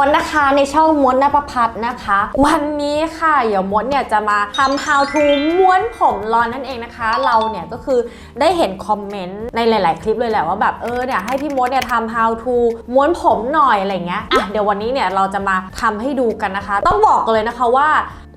มดนะคะในช่องมดนภพัฒน์นะคะ วันนี้ค่ะเดี๋ยวมดเนี่ยจะมาทำ how to ม้วนผมรอนนั่นเองนะคะ เราเนี่ยก็คือได้เห็นคอมเมนต์ในหลาย ๆ คลิปเลยแหละว่าแบบเออเนี่ยให้พี่มดเนี่ยทำ how to ม้วนผมหน่อยอะไรเงี้ยอะเดี๋ยววันนี้เนี่ยเราจะมาทำให้ดูกันนะคะ ต้องบอกเลยนะคะว่า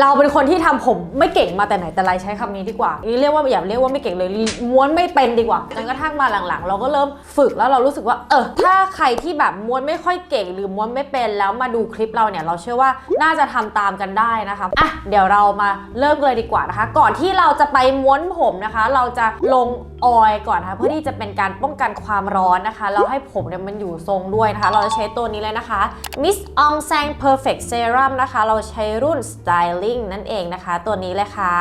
เราเป็นคนที่ทำผมไม่เก่งมาแต่ไหนแต่ไรใช้คำนี้ดีกว่านี่เรียกว่าอย่าเรียกว่าไม่เก่งเลยม้วนไม่เป็นดีกว่าจนกระทั่งมาหลังๆ เราก็เริ่มฝึกแล้วเรารู้สึกว่าเออถ้าใครที่แบบม้วนไม่ค่อยเก่งหรือม้วนไม่เป็นแล้วมาดูคลิปเราเนี่ยเราเชื่อว่าน่าจะทำตามกันได้นะคะอะเดี๋ยวเรามาเริ่มเลยดีกว่านะคะ ก่อนที่เราจะไปม้วนผมนะคะ เราจะลงออยก่อนนะคะเพื่อที่จะเป็นการป้องกันความร้อนนะคะแล้วให้ผมเนี่ยมันอยู่ทรงด้วยนะคะ เราจะใช้ตัวนี้เลยนะคะ Miss Ong Sang Perfect Serum นะคะ เราใช้รุ่น Styling นั่นเองนะคะ ตัวนี้เลยค่ะ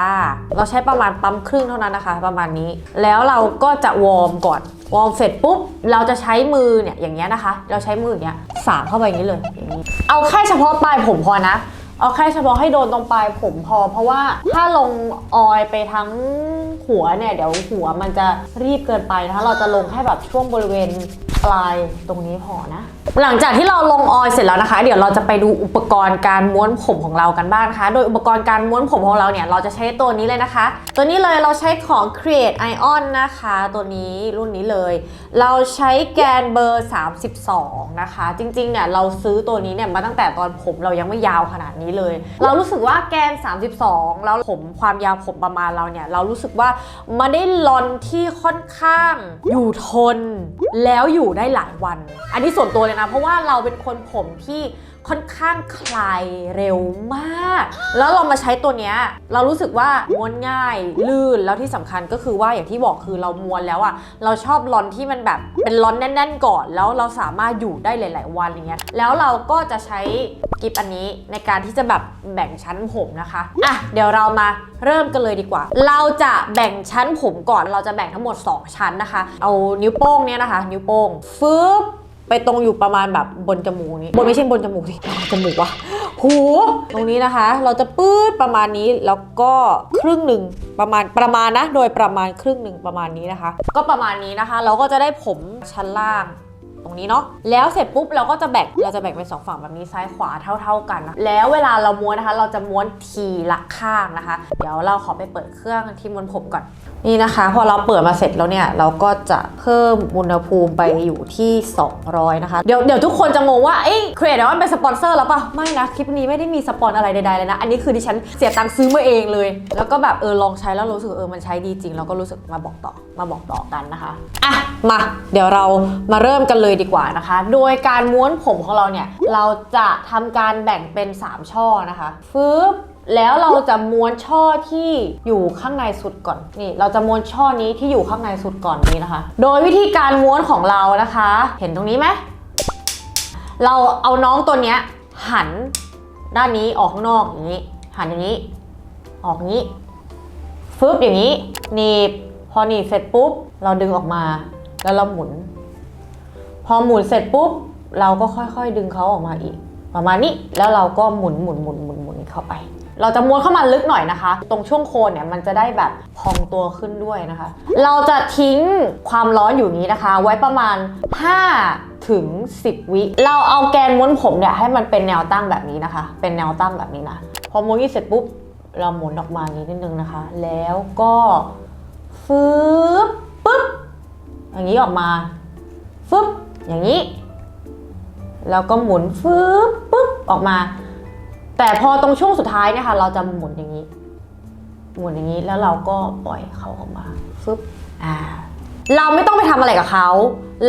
เราใช้ประมาณปั๊มครึ่งเท่านั้นนะคะ ประมาณนี้ แล้วเราก็จะวอร์มก่อนวอร์มเสร็จปุ๊บ เราจะใช้มือเนี่ยอย่างเงี้ยนะคะ เราใช้มืออย่างเงี้ยสามเข้าไปอย่างนี้เลย เอาแค่เฉพาะปลายผมพอนะ เอาแค่เฉพาะให้โดนตรงปลายผมพอ เพราะว่าถ้าลงออยไปทั้งหัวเนี่ย เดี๋ยวหัวมันจะรีบเกินไปนะคะ เราจะลงแค่แบบช่วงบริเวณปลายตรงนี้พอนะ หลังจากที่เราลงออยเสร็จแล้วนะคะ เดี๋ยวเราจะไปดูอุปกรณ์การม้วนผมของเรากันบ้างนะคะ โดยอุปกรณ์การม้วนผมของเราเนี่ย เราจะใช้ตัวนี้เลยนะคะ ตัวนี้เลยเราใช้ของ Create Ion นะคะ ตัวนี้รุ่นนี้เลย เราใช้แกนเบอร์ 32 นะคะ จริงๆ เนี่ยเราซื้อตัวนี้เนี่ยมาตั้งแต่ตอนผมเรายังไม่ยาวขนาดนี้เลย เรารู้สึกว่าแกน 32 แล้วผมความยาวผมประมาณเราเนี่ย เรารู้สึกว่ามันได้ลอนที่ค่อนข้างอยู่ทน แล้วอยู่ได้หลายวัน อันนี้ส่วนตัวเลยนะ เพราะว่าเราเป็นคนผมที่ค่อนข้างคลายเร็วมาก แล้วเรามาใช้ตัวเนี้ยเรารู้สึกว่าม้วนง่ายลื่นแล้วที่สำคัญก็คือว่าอย่างที่บอกคือเราม้วนแล้วอะเราชอบลอนที่มันแบบเป็นลอนแน่น ๆ ก่อน แล้วเราสามารถอยู่ได้หลาย ๆ วันอย่างเงี้ยแล้วเราก็จะใช้กิฟอันนี้ในการที่จะแบบแบ่งชั้นผมนะคะอะเดี๋ยวเรามาเริ่มกันเลยดีกว่า เราจะแบ่งชั้นผมก่อนเราจะแบ่งทั้งหมด 2 ชั้นนะคะ เอานิ้วโป้งเนี้ยนะคะ นิ้วโป้งฟึบ ไปตรงอยู่ประมาณแบบบนจมูกนี้บนไม่ใช่บนจมูกสิจมูกวะหูตรงนี้นะคะ เราจะปื๊ดประมาณนี้แล้วก็ครึ่งหนึ่งประมาณประมาณนะ โดยประมาณครึ่งหนึ่งประมาณนี้นะคะ ก็ประมาณนี้นะคะ เราก็จะได้ผมชั้นล่าง ตรงนี้เนาะแล้วเสร็จปุ๊บเราก็จะแบ่งเราจะแบ่งเป็นสองฝั่งแบบนี้ซ้ายขวาเท่า ๆกันนะแล้วเวลาเราม้วนนะคะ เราจะม้วนทีละข้างนะคะ เดี๋ยวเราขอไปเปิดเครื่องที่ม้วนผมก่อนนี่นะคะ พอเราเปิดมาเสร็จแล้วเนี่ยเราก็จะเพิ่มอุณหภูมิไปอยู่ที่ 200 นะคะ เดี๋ยวเดี๋ยวทุกคนจะงงว่าเอ้ยเครดมันเป็นสปอนเซอร์แล้วป่ะไม่นะคลิปนี้ไม่ได้มีสปอนอะไรใดๆเลยนะ อันนี้คือดิฉันเสียตังค์ซื้อมาเองเลย แล้วก็แบบเออลองใช้แล้วรู้สึกเออมันใช้ดีจริง แล้วก็รู้สึกมาบอกต่อมาบอกต่อกันนะคะอะมา เดี๋ยวเรามาเริ่มกันเลยดีกว่านะคะ โดยการม้วนผมของเราเนี่ยเราจะทำการแบ่งเป็น 3 ช่อนะคะฟึบแล้วเราจะม้วนช่อที่อยู่ข้างในสุดก่อนนี่ เราจะม้วนช่อนี้ที่อยู่ข้างในสุดก่อนนี้นะคะ โดยวิธีการม้วนของเรานะคะ เห็นตรงนี้ไหมเราเอาน้องตัวเนี้ยหันด้านนี้ออกข้างนอกอย่างนี้ หันอย่างนี้ ออกอย่างนี้ฟึบอย่างนี้หนีบพอหนีบเสร็จปุ๊บ เราดึงออกมาแล้วเราหมุน พอหมุนเสร็จปุ๊บ เราก็ค่อยๆดึงเขาออกมาอีก ประมาณนี้แล้วเราก็หมุนหมุนหมุนหมุนหมุนเข้าไป เราจะม้วนเข้ามาลึกหน่อยนะคะ ตรงช่วงโคนเนี่ยมันจะได้แบบพองตัวขึ้นด้วยนะคะ เราจะทิ้งความร้อนอยู่นี้นะคะ ไว้ประมาณ 5 ถึง 10 วิ เราเอาแกนม้วนผมเนี่ยให้มันเป็นแนวตั้งแบบนี้นะคะ เป็นแนวตั้งแบบนี้นะพอม้วนนี้เสร็จปุ๊บเราหมุนออกมานี้นิดนึงนะคะ แล้วก็ฟืบปุ๊บอย่างนี้ออกมาฟึบ อย่างนี้ แล้วก็หมุนฟึบปุ๊บออกมา แต่พอตรงช่วงสุดท้ายเนี่ยค่ะ เราจะหมุนอย่างนี้ หมุนอย่างนี้แล้วเราก็ปล่อยเขาออกมาฟึบอ่าเราไม่ต้องไปทำอะไรกับเขา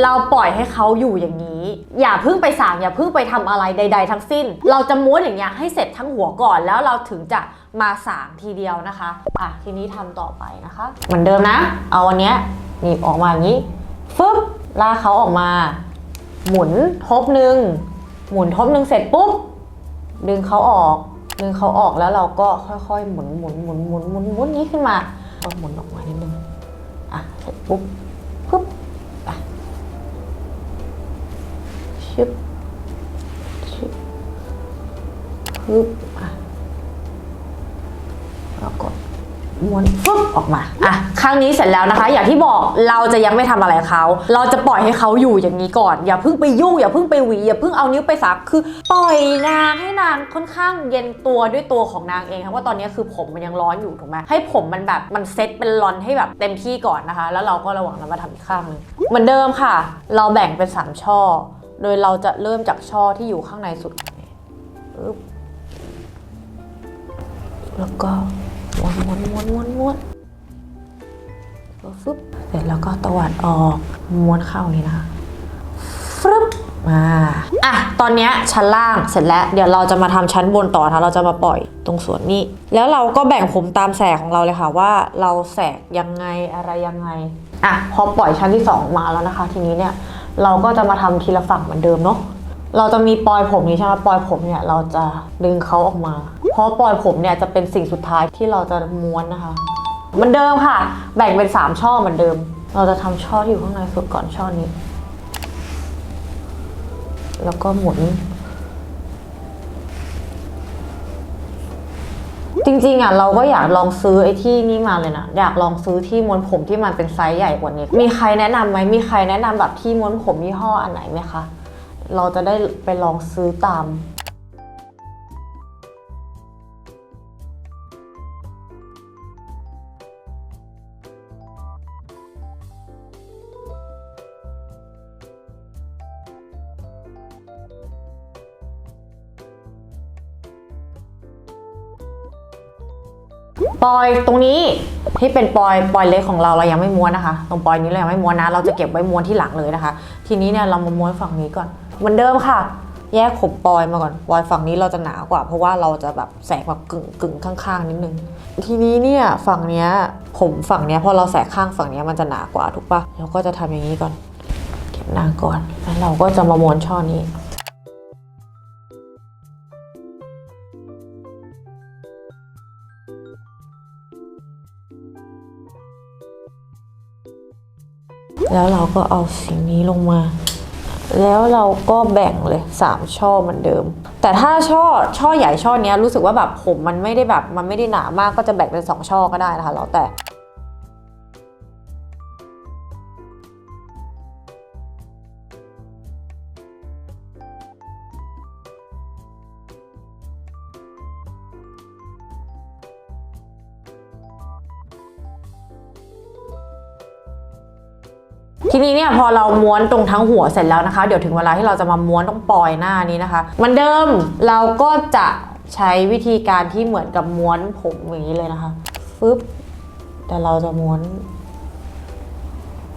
เราปล่อยให้เขาอยู่อย่างนี้ อย่าเพิ่งไปสางอย่าเพิ่งไปทำอะไรใด ๆ ทั้งสิ้น เราจะม้วนอย่างเงี้ยให้เสร็จทั้งหัวก่อนแล้วเราถึงจะมาสางทีเดียวนะคะ อะทีนี้ทำต่อไปนะคะ เหมือนเดิมนะ เอาอันเนี้ยหนีบออกมาอย่างนี้ ฟึบลากเขาออกมา หมุนทบหนึ่งหมุนทบหนึ่งเสร็จปุ๊บดึงเขาออก ดึงเขาออกแล้วเราก็ค่อยๆ หมุนหมุนหมุนหมุนหมุนหมุนนี้ขึ้นมาก็หมุนออกมานิดนึงอะเสร็จปุ๊บปุ๊บอะชึบชึบปึ๊บอะแล้วกด ม้วนฟึบออกมาอะข้งนี้เสร็จแล้วนะคะ อย่างที่บอกเราจะยังไม่ทำอะไรเขา เราจะปล่อยให้เขาอยู่อย่างนี้ก่อน อย่าเพิ่งไปยุ่ง อย่าเพิ่งไปหวี อย่าเพิ่งเอานิ้วไปสักคือปล่อยนางให้นางค่อนข้างเย็นตัวด้วยตัวของนางเองค่ะว่าตอนนี้คือผมมันยังร้อนอยู่ถูกไหมให้ผมมันแบบมันเซ็ตเป็นรอนให้แบบเต็มที่ก่อนนะคะ แล้วเราก็ระหว่างนั้นมาทำอีกข้างนึงเหมือนเดิมค่ะ เราแบ่งเป็นสามช่อ โดยเราจะเริ่มจากช่อที่อยู่ข้างในสุดแล้วก็ ม้วนม้วนม้วนม้วนม้วฟึบเสร็จแล้วก็ตวัดออกม้วนเข้านี่นะคะฟึบมาอะตอนนี้ชั้นล่างเสร็จแล้ว เดี๋ยวเราจะมาทำชั้นบนต่อนะคะเราจะมาปล่อยตรงส่วนนี้ แล้วเราก็แบ่งผมตามแสกของเราเลยค่ะว่าเราแสกยังไงอะไรยังไงอะพอปล่อยชั้นที่สองมาแล้วนะคะ ทีนี้เนี่ยเราก็จะมาทำทีละฝั่งเหมือนเดิมเนาะ เราจะมีปลอยผมนี้ใช่ไหมปลอยผมเนี่ยเราจะดึงเขาออกมา เพราะปลอยผมเนี่ยจะเป็นสิ่งสุดท้ายที่เราจะม้วนนะคะเหมือนเดิมค่ะ แบ่งเป็น 3 ช่อเหมือนเดิม เราจะทำช่อที่อยู่ข้างในสุดก่อนช่อนี้ แล้วก็หมุน จริงๆอะเราก็อยากลองซื้อไอ้ที่นี่มาเลยนะ อยากลองซื้อที่ม้วนผมที่มันเป็นไซส์ใหญ่กว่านี้ มีใครแนะนำไหมมีใครแนะนำแบบที่ม้วนผมยี่ห้ออันไหนไหมคะ เราจะได้ไปลองซื้อตามปอยตรงนี้ที่เป็นปอยปอยเล็กของเราเรายังไม่ม้วนนะคะ ตรงปอยนี้เรายังไม่ม้วนนะ เราจะเก็บไว้ม้วนที่หลังเลยนะคะ ทีนี้เนี่ยเรามาม้วนฝั่งนี้ก่อน เหมือนเดิมค่ะ แยกขบปอยมาก่อนปอยฝั่งนี้เราจะหนากว่า เพราะว่าเราจะแบบแสกแบบกึ่งกึ่งข้างๆนิดนึง ทีนี้เนี่ยฝั่งเนี้ยผมฝั่งเนี้ยพอเราแสกข้างฝั่งเนี้ยมันจะหนากว่าถูกปะเราก็จะทำอย่างนี้ก่อน เก็บหนาก่อนแล้วเราก็จะมาม้วนช่อนี้แล้วเราก็เอาสิ่งนี้ลงมา แล้วเราก็แบ่งเลย 3 ช่อเหมือนเดิม แต่ถ้าช่อช่อใหญ่ช่อเนี้ยรู้สึกว่าแบบผมมันไม่ได้แบบมันไม่ได้หนามากก็จะแบ่งเป็น 2 ช่อก็ได้นะคะแล้วแต่ ทีนี้เนี่ยพอเราม้วนตรงทั้งหัวเสร็จแล้วนะคะ เดี๋ยวถึงเวลาที่เราจะมาม้วนตรงปลอยหน้านี้นะคะมือนเดิมเราก็จะใช้วิธีการที่เหมือนกับม้วนผมอย่างนี้เลยนะคะฟึบแต่เราจะม้วน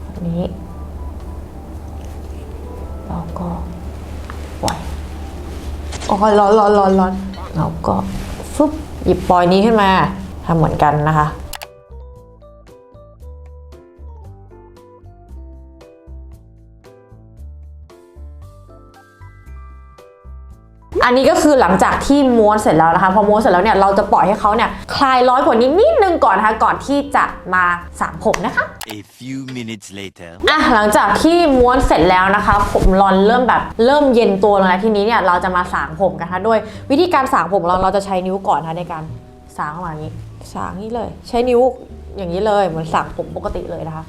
แบบนี้แล้วก็ปล่อยโอ้ยร้อนร้อนร้อนร้อนเราก็ฟึบหยิบปลอยนี้ขึ้นมาทำเหมือนกันนะคะ อันนี้ก็คือหลังจากที่ม้วนเสร็จแล้วนะคะ พอม้วนเสร็จแล้วเนี่ยเราจะปล่อยให้เขาเนี่ยคลายร้อนกว่านี้นิดนึงก่อนนะคะก่อนที่จะมาสระผมนะคะ A few minutes later. อะหลังจากที่ม้วนเสร็จแล้วนะคะ ผมรอนเริ่มแบบเริ่มเย็นตัวแล้วนะทีนี้เนี่ยเราจะมาสางผมกันนะคะโดยวิธีการสางผมเราเราจะใช้นิ้วก่อนนะคะในการสางเข้ามาอย่างนี้สางนี่เลย ใช้นิ้วอย่างนี้เลยเหมือนสางผมปกติเลยนะคะ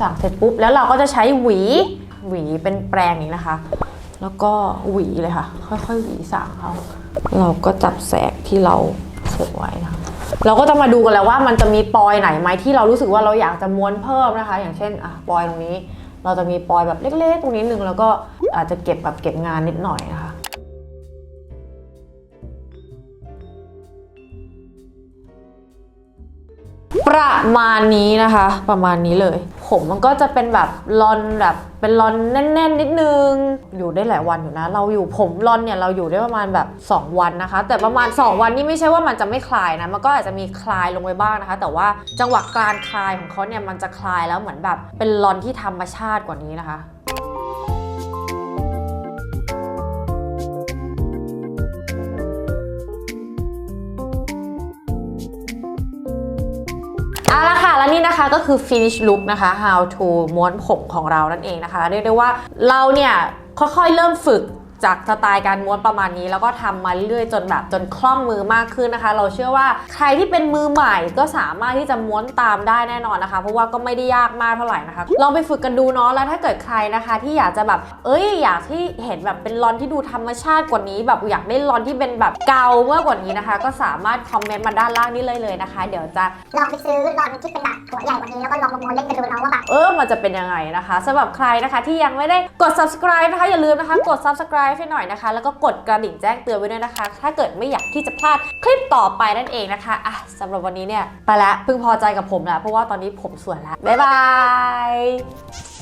สางเสร็จปุ๊บแล้วเราก็จะใช้หวีหวีเป็นแปรงอย่างนี้นะคะ แล้วก็หวีเลยค่ะ ค่อยๆหวีสางเขาเราก็จับแสกที่เราเสร็จไว้นะคะเราก็จะมาดูกันแล้วว่ามันจะมีปอยไหนไหมที่เรารู้สึกว่าเราอยากจะม้วนเพิ่มนะคะ อย่างเช่นอะปอยตรงนี้ เราจะมีปอยแบบเล็กๆ ตรงนี้หนึ่งแล้วก็อาจจะเก็บแบบเก็บงานนิดหน่อยนะคะ ประมาณนี้นะคะ ประมาณนี้เลย ผมมันก็จะเป็นแบบลอนแบบเป็นลอนแน่น ๆ นิดนึง อยู่ได้หลายวันอยู่นะ เราอยู่ผมลอนเนี่ยเราอยู่ได้ประมาณแบบ 2 วันนะคะ แต่ประมาณ 2 วันนี่ไม่ใช่ว่ามันจะไม่คลายนะ มันก็อาจจะมีคลายลงไปบ้างนะคะ แต่ว่าจังหวะการคลายของเขาเนี่ยมันจะคลายแล้วเหมือนแบบเป็นลอนที่ธรรมชาติกว่านี้นะคะ เอาละค่ะ และนี่นะคะก็คือ finish look นะคะ how to ม้วนผมของเรานั่นเองนะคะ เรียกได้ว่าเราเนี่ยค่อยๆเริ่มฝึก จากสไตล์การม้วนประมาณนี้ แล้วก็ทำมาเรื่อยจนแบบจนคล่องมือมากขึ้นนะคะ เราเชื่อว่าใครที่เป็นมือใหม่ก็สามารถที่จะม้วนตามได้แน่นอนนะคะ เพราะว่าก็ไม่ได้ยากมากเท่าไหร่นะคะ ลองไปฝึกกันดูเนาะแล้วถ้าเกิดใครนะคะ ที่อยากจะแบบเอ้ยอยากที่เห็นแบบเป็นลอนที่ดูธรรมชาติกว่านี้ แบบอยากได้ลอนที่เป็นแบบเกาเมากกว่านี้นะคะ ก็สามารถคอมเมนต์มาด้านล่างนี้เลยเลยนะคะ เดี๋ยวจะลองไปซื้อรอนที่เป็นแบบหัวใหญ่กว่านี้แล้วก็ลองมาม้วนเล่นกันดูเนาะว่าแบบเออมันจะเป็นยังไงนะคะสำหรับใครนะคะที่ยังไม่ได้กด subscribe นะคะอย่าลืมนะคะ กด subscribe ให้หน่อยนะคะ แล้วก็กดกระดิ่งแจ้งเตือนไว้ด้วยนะคะ ถ้าเกิดไม่อยากที่จะพลาดคลิปต่อไปนั่นเองนะคะอะสำหรับวันนี้เนี่ยไปละพึงพอใจกับผมแล้วเพราะว่าตอนนี้ผมสวยแล้วบ๊ายบาย